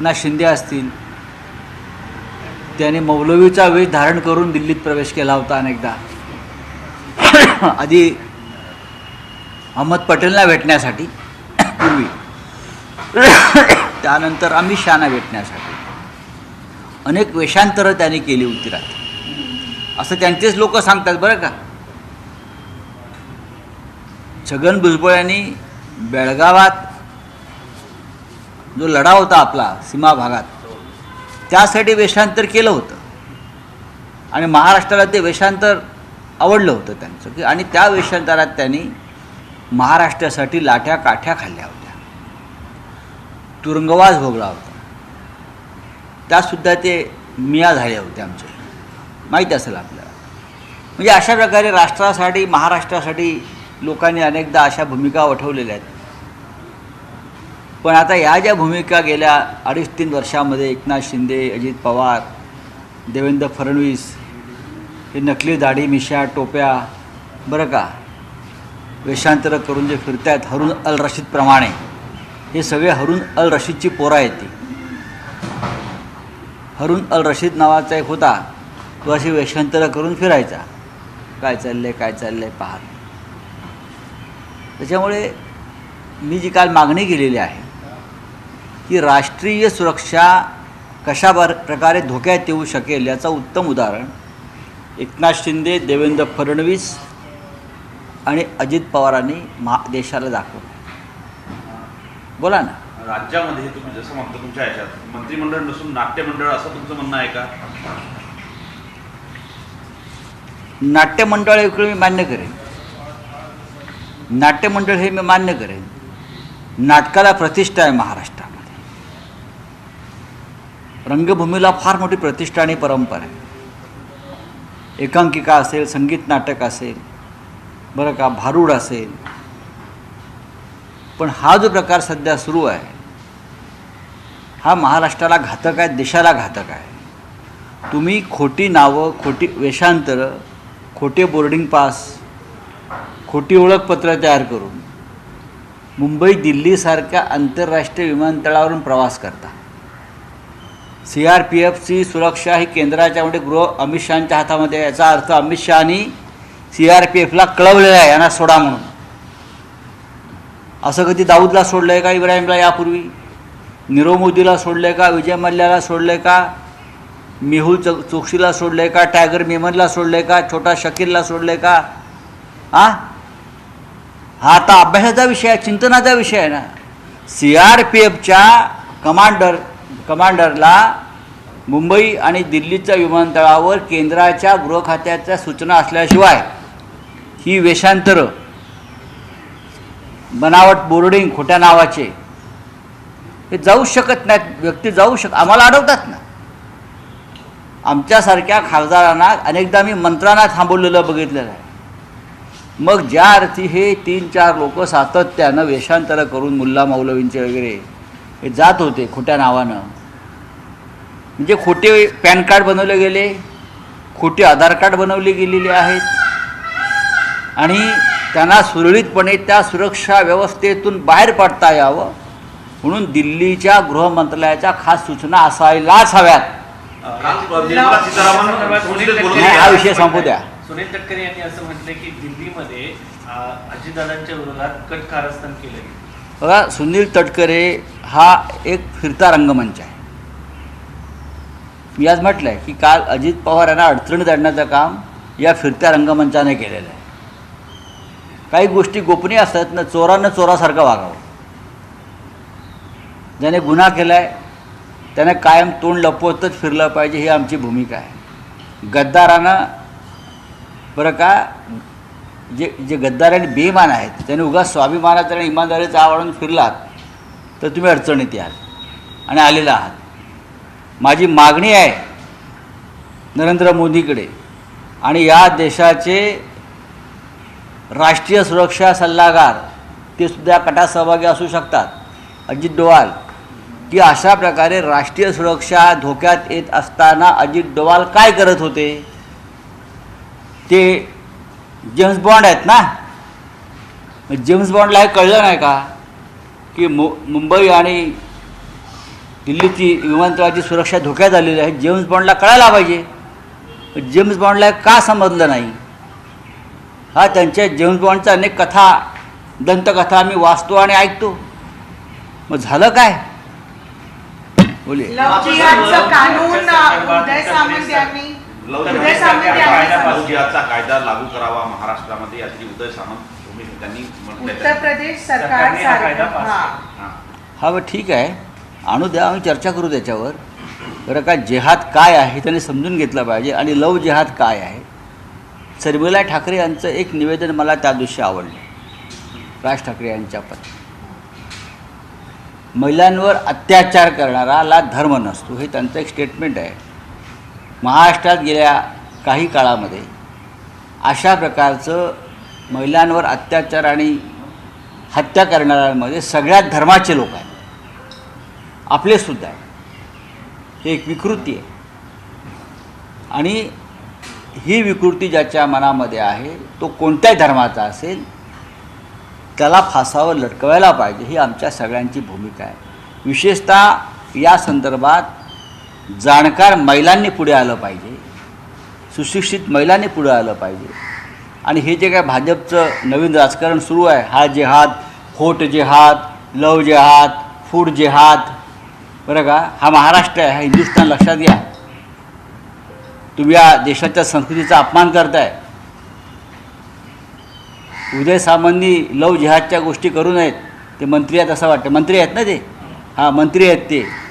ना शिंदे असतील. त्याने मौलवीचा वेश धारण करून दिल्लीत प्रवेश केला होता अनेकदा. आधी अहमद पटेलना भेटण्यासाठी पूर्वी. त्यानंतर अमित शहाना भेटण्यासाठी. अनेक वेषांतरं त्यांनी केली होती रात्री. असं त्यांचेच लोक सांगतात बरं का. छगन भुजबळ यांनी बेळगावात जो लढा होता आपला सीमा भागात त्यासाठी वेषांतर केलं होतं. आणि महाराष्ट्राला ते वेषांतर आवडलं होतं त्यांचं की आणि त्या वेषांतरात त्यांनी महाराष्ट्रासाठी लाठ्या काठ्या खाल्ल्या होत्या. तुरुंगवास भोगला होता. त्यासुद्धा ते मिया झाल्या होत्या आमचे माहीत असेल आपल्याला. म्हणजे अशा प्रकारे राष्ट्रासाठी महाराष्ट्रासाठी लोकांनी अनेकदा अशा भूमिका वठवलेल्या आहेत. पण आता या ज्या भूमिका गेल्या अडीच तीन वर्षामध्ये एकनाथ शिंदे अजित पवार देवेंद्र फडणवीस हे नकली दाढी मिशा टोप्या बरं का? वेषांतर करून जे फिरत आहेत हरून अल रशीदप्रमाणे हे सगळे हरून अल रशीदची पोरं आहेत ती. हरून अल रशीद नावाचा एक होता तो अशी वेषांतरं करून फिरायचा. काय चाललंय काय चाललंय पाहत. त्याच्यामुळे मी जी काल मागणी केलेली आहे की राष्ट्रीय सुरक्षा कशा प्रकारे धोक्यात येऊ शकेल याचं उत्तम उदाहरण एकनाथ शिंदे देवेंद्र फडणवीस आणि अजित पवारांनी महा देशाला दाखवलं. बोला ना. राज्यामध्ये तुम्ही जसं म्हणतो तुमच्या ह्याच्यात मंत्रिमंडळ नसून नाट्यमंडळ असं तुमचं म्हणणं आहे का? नाट्यमंडळ इकडे मी मान्य करेन. नाट्यमंडळ हे मी मान्य करेन. नाटकाला प्रतिष्ठा आहे महाराष्ट्रामध्ये रंगभूमीला फार मोठी प्रतिष्ठा आणि परंपरा आहे. एकांकिका असेल संगीत नाटक असेल बरं का भारूड असेल. पण हा जो प्रकार सध्या सुरू आहे हा महाराष्ट्राला घातक आहे देशाला घातक आहे. तुम्ही खोटी नावं खोटी वेषांतरं खोटे बोर्डिंग पास खोटी ओळखपत्र तयार करून मुंबई दिल्लीसारख्या आंतरराष्ट्रीय विमानतळावरून प्रवास करता. सी आर पी एफची सुरक्षा ही केंद्राच्या म्हणजे गृह अमित शहाच्या हातामध्ये याचा अर्थ अमित शहानी सी आर पी एफला कळवलेला आहे यांना सोडा म्हणून. असं कधी दाऊदला सोडलं आहे का इब्राहिमला यापूर्वी? नीरव मोदीला सोडलं आहे का विजय मल्ल्याला सोडलं आहे का मेहुल चो चोक्सीला सोडलं आहे का टायगर मेमनला सोडलं आहे का छोटा शकीलला सोडलं आहे का? आ? हा आता अभ्यासाचा विषय आहे चिंतनाचा विषय आहे ना. सी आर पी एफच्या कमांडर कमांडरला मुंबई आणि दिल्लीच्या विमानतळावर केंद्राच्या गृह खात्याच्या सूचना असल्याशिवाय ही वेषांतरं बनावट बोर्डिंग खोट्या नावाचे हे जाऊ शकत नाहीत. व्यक्ती जाऊ शक आम्हाला अडवतात ना. आमच्यासारख्या खासदारांना अनेकदा मी मंत्र्यांना थांबवलेलं बघितलेलं आहे. मग ज्या अर्थी हे तीन चार लोक सातत्यानं वेषांतरं करून मुल्ला मौलवींचे वगैरे हे जात होते खोट्या नावानं. म्हणजे खोटे पॅन कार्ड बनवले गेले खोटे आधार कार्ड बनवले गेलेले आहेत. आणि त्यांना सुरळीतपणे त्या सुरक्षा व्यवस्थेतून बाहेर पडता यावं म्हणून दिल्लीच्या गृहमंत्रालयाच्या खास सूचना असायलाच हव्यात. हा विषय संपू द्या. सुनील तटकरे यांनी असं म्हटलं की दिल्लीमध्ये अजितदादांच्या विरोधात कट कारस्थान केलं गेलं. बघा सुनील तटकरे हा एक फिरता रंगमंच आहे. मी आज म्हटलं आहे की काल अजित पवार यांना अडचणीत आणण्याचं काम या फिरत्या रंगमंचाने केलेलं आहे. काही गोष्टी गोपनीय असतात ना चोरानं चोरासारखं वागावं. ज्याने गुन्हा केला आहे त्याने कायम तोंड लपवतच फिरलं पाहिजे ही आमची भूमिका आहे. गद्दारानं बरं का जे जे गद्दार आणि बेईमान आहेत त्याने उगा स्वाभिमानाचा आणि इमानदारीचा आवडून फिरलात तर तुम्ही अडचणीत याल आणि आलेला आहात. माझी मागणी आहे नरेंद्र मोदीकडे आणि या देशाचे राष्ट्रीय सुरक्षा सल्लागार ते सुद्धा कटात सहभागी असू शकतात. अजित डोवाल की अशा प्रकारे राष्ट्रीय सुरक्षा धोक्यात येत असताना अजित डोवाल काय करत होते? ते जेम्स बॉन्ड आहेत ना? मग जेम्स बॉन्डला हे कळलं नाही का? की मु मुंबई आणि दिल्लीची विमानतळाची सुरक्षा धोक्यात आलेली आहे. जेम्स बॉन्डला कळायला पाहिजे. जेम्स बॉन्डला का समजलं नाही? हा त्यांच्या जेम्स बॉन्डच्या अनेक कथा दंतकथा आम्ही वाचतो आणि ऐकतो. मग झालं काय? बोले. कानून उदय सामंत यांनी उदय सामंत यांनी कायदा लागू करावा महाराष्ट्रामध्ये याची उदय सामंत भूमिका त्यांनी म्हटलंय उत्तर प्रदेश सरकार सरकारने हा हा. हा. हा ठीक आहे. आणू द्या आम्ही चर्चा करू त्याच्यावर. बरं का जेहाद काय आहे त्यांनी समजून घेतलं पाहिजे आणि लव जेहाद काय आहे? शर्मिला ठाकरे यांचं एक निवेदन मला त्या दिवशी आवडलं. राज ठाकरे यांच्या पण महिलांवर अत्याचार करणाराला धर्म नसतो हे त्यांचं एक स्टेटमेंट आहे. महाराष्ट्रात गेल्या काही काळामध्ये अशा प्रकारचं महिलांवर अत्याचार आणि हत्या करणाऱ्यांमध्ये सगळ्यात धर्माचे लोक आहेत. आपलेसुद्धा आहे हे एक विकृती आहे. आणि ही विकृती ज्याच्या मनामध्ये आहे तो कोणत्याही धर्माचा असेल त्याला फासावर लटकवायला पाहिजे ही आमच्या सगळ्यांची भूमिका आहे. विशेषतः या संदर्भात जाणकार महिलांनी पुढे आलं पाहिजे. सुशिक्षित महिलांनी पुढे आलं पाहिजे. आणि हे जे काय भाजपचं नवीन राजकारण सुरू आहे हा जेहाद होट जेहाद लव जेहाद फूड जेहाद बरं का? हा महाराष्ट्र आहे हा हिंदुस्थान लक्षात घ्या. तुम्ही या देशाच्या संस्कृतीचा अपमान करताय. उदय सामांनी लव जिहादच्या गोष्टी करू नयेत. ते मंत्री आहेत असं वाटतं. मंत्री आहेत ना ते? हां मंत्री आहेत ते.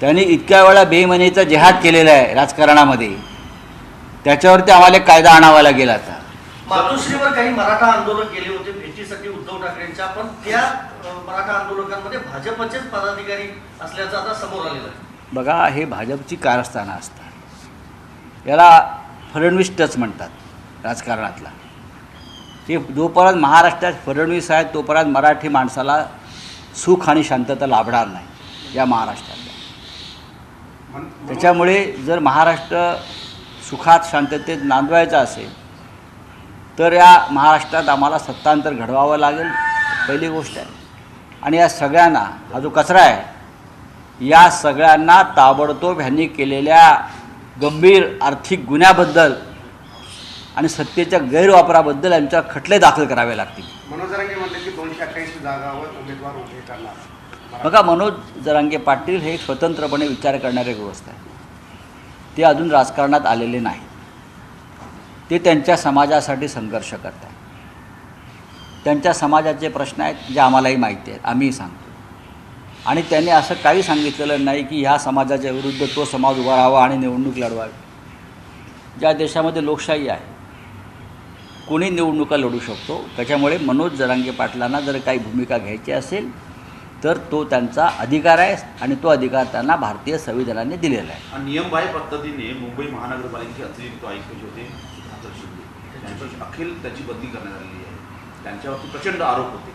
त्यांनी इतक्या वेळा बेमनीचा जिहाद केलेला आहे राजकारणामध्ये. त्याच्यावरती आम्हाला कायदा आणावा लागेल आता. मातोश्रीवर काही मराठा आंदोलक गेले होते भेटीसाठी उद्धव ठाकरेंच्या पण त्या मराठा आंदोलकांमध्ये भाजपचेच पदाधिकारी असल्याचं आता समोर आलेलं आहे. बघा हे भाजपची कारस्थानं असतात. याला फडणवीस टच म्हणतात राजकारणातला. ते जोपर्यंत महाराष्ट्रात फडणवीस आहेत तोपर्यंत मराठी माणसाला सुख आणि शांतता लाभणार नाही या महाराष्ट्रात. त्याच्यामुळे जर महाराष्ट्र सुखात शांततेत नांदवायचा असेल तर या महाराष्ट्रात आम्हाला सत्तांतर घडवावं लागेल पहिली गोष्ट आहे. आणि या सगळ्यांना हा जो कचरा आहे या सगळ्यांना ताबडतोब ह्यांनी केलेल्या गंभीर आर्थिक गुन्ह्याबद्दल आणि सत्तेच्या गैरवापराबद्दल यांच्या खटले दाखल करावे लागतील. मनोज की दोनशे अठ्ठ्याऐंशी जागावर उमेदवार उभे करणार. बघा मनोज जरांगे पाटील हे स्वतंत्रपणे विचार करणारे गृहस्थ आहे. ते अजून राजकारणात आलेले नाही ते त्यांच्या समाजासाठी संघर्ष करत त्यांच्या समाजाचे प्रश्न आहेत जे आम्हालाही माहिती आहेत आम्हीही सांगतो. आणि त्यांनी असं काही सांगितलेलं नाही की ह्या समाजाच्या विरुद्ध तो समाज उभा राहावा आणि निवडणूक लढवावी. ज्या देशामध्ये लोकशाही आहे कोणी निवडणुका लढू शकतो? त्याच्यामुळे मनोज जरांगे पाटलांना जर काही भूमिका घ्यायची असेल तर तो त्यांचा अधिकार आहे आणि तो अधिकार त्यांना भारतीय संविधानाने दिलेला आहे. नियमबाह्य पद्धतीने मुंबई महानगरपालिकेचे अतिरिक्त आयुक्त जे होते सुधाकर शिंदे. त्यांच्यावर अखेर त्याची बदली करण्यात आलेली आहे. त्यांच्यावरती प्रचंड आरोप होते.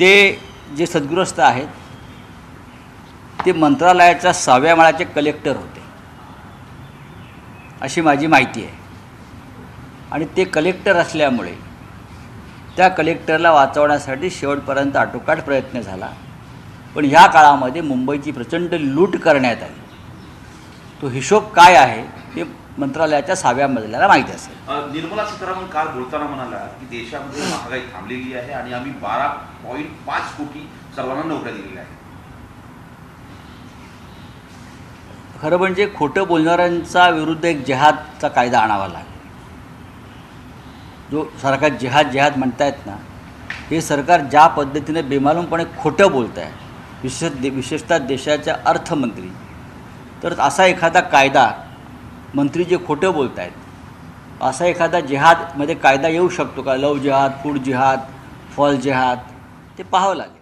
ते जे सद्ग्रस्त आहेत ते मंत्रालयाच्या सहाव्या माळ्याचे कलेक्टर होते. अशी माझी माहिती आहे. आणि ते कलेक्टर असल्यामुळे त्या कलेक्टरला वाचवण्यासाठी शेवटपर्यंत आटोकाट प्रयत्न झाला. पण ह्या काळामध्ये मुंबईची प्रचंड लूट करण्यात आली. तो हिशोब काय आहे हे मंत्रालयाच्या सहाव्या मजल्याला माहीत असेल. निर्मला सीतारामन काल बोलताना म्हणाला की देशामध्ये महागाई थांबलेली आहे आणि आम्ही बारा पॉईंट पाच कोटी सर्वांना नोकऱ्या दिलेल्या आहेत. खरं म्हणजे खोटं बोलणाऱ्यांचा विरुद्ध एक जिहादचा कायदा आणावा लागेल. जो सारखा जिहाद जिहाद म्हणतायत ना हे सरकार ज्या पद्धतीने बेमालूमपणे खोटं बोलत आहे विशेष दे विशेषतः देशाच्या अर्थमंत्री तर असा एखादा कायदा मंत्री जे खोटं बोलत आहेत असा एखादा जिहादमध्ये कायदा येऊ शकतो का? लव जिहाद फूड जिहाद फॉल जिहाद ते पाहावं लागेल.